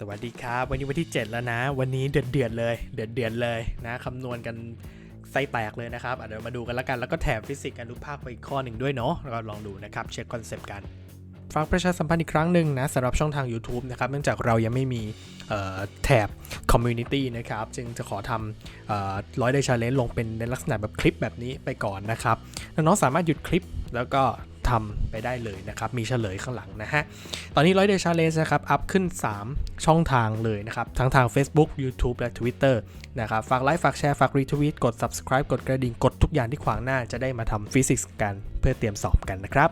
สวัสดีครับ วันนี้วันที่ 7 แล้วนะ วันนี้เดือดเดือดเลยเดือดเดือดเลยนะคำนวณกันไส้แตกเลยนะครับเดี๋ยวมาดูกันแล้วกันแล้วก็แถมฟิสิกส์อนุภาคไปอีกข้อหนึ่งด้วยเนาะแล้วก็ลองดูนะครับเช็คคอนเซปต์กันฝากประชาสัมพันธ์อีกครั้งหนึ่งนะสำหรับช่องทาง YouTube นะครับเนื่องจากเรายังไม่มีแถบ Community นะครับ จึงจะขอทำร้อยได้ชาเลนจ์ลงเป็นในลักษณะแบบคลิปแบบนี้ไปก่อนนะครับน้องๆสามารถหยุดคลิปแล้วก็ ทำไปได้เลยนะครับ มีเฉลยข้างหลังนะฮะ ตอนนี้ร้อยเดชาเลนจ์นะครับ อัพขึ้น 3 ช่องทางเลยนะครับ ทั้งทาง Facebook YouTube และ Twitter นะครับ ฝากไลค์ ฝากแชร์ ฝากรีทวีตกด subscribe กดกระดิ่ง กดทุกอย่างที่ขวางหน้าจะได้มาทำฟิสิกส์กัน เพื่อเตรียมสอบกันนะครับ